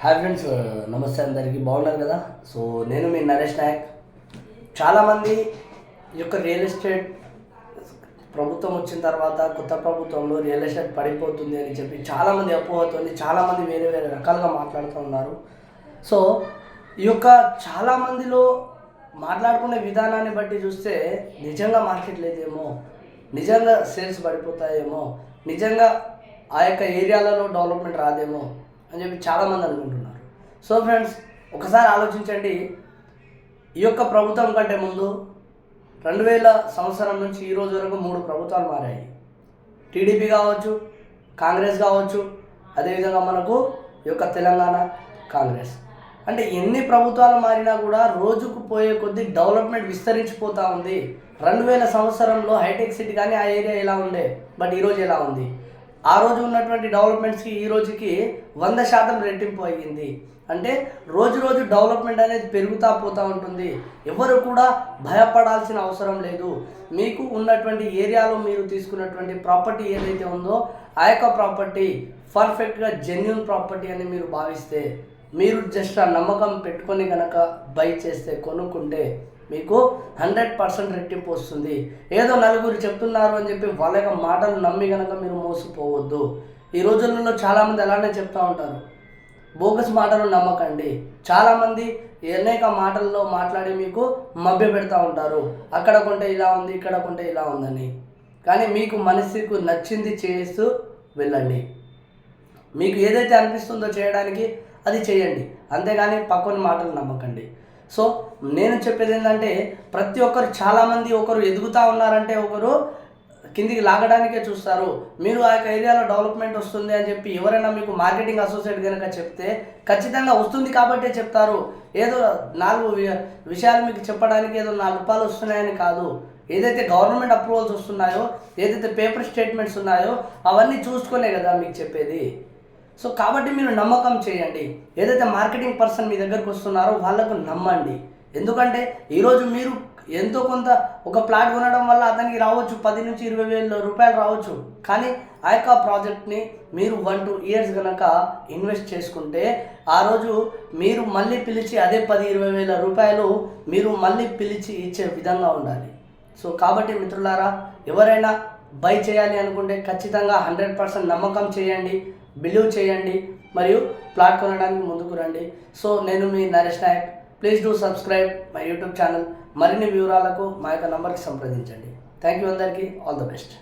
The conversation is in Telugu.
హాయ్ ఫ్రెండ్స్ uh, నమస్తే అందరికీ. బాగున్నారు కదా? సో నేను మీ నరేష్ నాయక్. చాలామంది ఈ యొక్క రియల్ ఎస్టేట్ ప్రభుత్వం వచ్చిన తర్వాత కొత్త ప్రభుత్వంలో రియల్ ఎస్టేట్ పడిపోతుంది అని చెప్పి చాలామంది అపోహతోని చాలామంది వేరే వేరే రకాలుగా మాట్లాడుతూ ఉన్నారు. సో ఈ యొక్క చాలామందిలో మాట్లాడుకునే విధానాన్ని బట్టి చూస్తే నిజంగా మార్కెట్ లేదేమో నిజంగా సేల్స్ పడిపోతాయేమో నిజంగా ఆ యొక్క ఏరియాలలో డెవలప్మెంట్ రాదేమో అని చెప్పి చాలామంది అనుకుంటున్నారు. సో ఫ్రెండ్స్ ఒకసారి ఆలోచించండి. ఈ యొక్క ప్రభుత్వం కంటే ముందు రెండు వేల సంవత్సరం నుంచి ఈ రోజు వరకు మూడు ప్రభుత్వాలు మారాయి. టీడీపీ కావచ్చు కాంగ్రెస్ కావచ్చు అదేవిధంగా మనకు ఈ యొక్క తెలంగాణ కాంగ్రెస్. అంటే ఎన్ని ప్రభుత్వాలు మారినా కూడా రోజుకు పోయే కొద్దీ డెవలప్మెంట్ విస్తరించిపోతూ ఉంది. రెండు వేల సంవత్సరంలో హైటెక్ సిటీ కానీ ఆ ఏరియా ఎలా ఉండే? బట్ ఈరోజు ఎలా ఉంది? ఆ రోజు ఉన్నటువంటి డెవలప్మెంట్స్కి ఈ రోజుకి వంద శాతం రెట్టింపు అయ్యింది. అంటే రోజు రోజు డెవలప్మెంట్ అనేది పెరుగుతూ పోతూ ఉంటుంది. ఎవరు కూడా భయపడాల్సిన అవసరం లేదు. మీకు ఉన్నటువంటి ఏరియాలో మీరు తీసుకున్నటువంటి ప్రాపర్టీ ఏదైతే ఉందో ఆ యొక్క ప్రాపర్టీ పర్ఫెక్ట్గా జెన్యున్ ప్రాపర్టీ అని మీరు భావిస్తే మీరు జస్ట్ ఆ నమ్మకం పెట్టుకొని కనుక బై చేస్తే కొనుక్కుంటే మీకు హండ్రెడ్ పర్సెంట్ రెట్టింపు వస్తుంది. ఏదో నలుగురు చెప్తున్నారు అని చెప్పి వాళ్ళ యొక్క మాటలు నమ్మి కనుక మీరు మోసపోవద్దు. ఈ రోజులలో చాలామంది అలానే చెప్తూ ఉంటారు. బోగస్ మాటలు నమ్మకండి. చాలామంది అనేక మాటల్లో మాట్లాడి మీకు మభ్య పెడతా ఉంటారు. అక్కడ కొంటే ఇలా ఉంది ఇక్కడ కొంటే ఇలా ఉందని. కానీ మీకు మనసుకు నచ్చింది చేస్తూ వెళ్ళండి. మీకు ఏదైతే అనిపిస్తుందో చేయడానికి అది చేయండి. అంతేగాని పక్కన మాటలు నమ్మకండి. సో నేను చెప్పేది ఏంటంటే ప్రతి ఒక్కరు చాలామంది ఒకరు ఎదుగుతూ ఉన్నారంటే ఒకరు కిందికి లాగడానికే చూస్తారు. మీరు ఆ యొక్క ఏరియాలో డెవలప్మెంట్ వస్తుంది అని చెప్పి ఎవరైనా మీకు మార్కెటింగ్ అసోసియేట్ కనుక చెప్తే ఖచ్చితంగా వస్తుంది కాబట్టే చెప్తారు. ఏదో నాలుగు విషయాలు మీకు చెప్పడానికి ఏదో నాలుగు రూపాయలు వస్తున్నాయని కాదు. ఏదైతే గవర్నమెంట్ అప్రూవల్స్ వస్తున్నాయో ఏదైతే పేపర్ స్టేట్మెంట్స్ ఉన్నాయో అవన్నీ చూసుకునే కదా మీకు చెప్పేది. సో కాబట్టి మీరు నమ్మకం చేయండి. ఏదైతే మార్కెటింగ్ పర్సన్ మీ దగ్గరకు వస్తున్నారో వాళ్ళకు నమ్మండి. ఎందుకంటే ఈరోజు మీరు ఎంతో కొంత ఒక ప్లాట్ కొనడం వల్ల అతనికి రావచ్చు పది నుంచి ఇరవై వేల రూపాయలు రావచ్చు. కానీ ఆ యొక్క ప్రాజెక్ట్ని మీరు వన్ టూ ఇయర్స్ కనుక ఇన్వెస్ట్ చేసుకుంటే ఆ రోజు మీరు మళ్ళీ పిలిచి అదే పది ఇరవై వేల రూపాయలు మీరు మళ్ళీ పిలిచి ఇచ్చే విధంగా ఉండాలి. సో కాబట్టి మిత్రులారా ఎవరైనా బై చేయాలి అనుకుంటే ఖచ్చితంగా హండ్రెడ్ పర్సెంట్ నమ్మకం చేయండి. బిలీవ్ చేయండి మరియు ప్లాట్ కొనడానికి ముందుకు రండి. సో నేను మీ Naresh Nayak. Please do subscribe my YouTube channel మరిన్ని వివరాలకు మా యొక్క నంబర్కి సంప్రదించండి. థ్యాంక్ యూ అందరికీ. All the best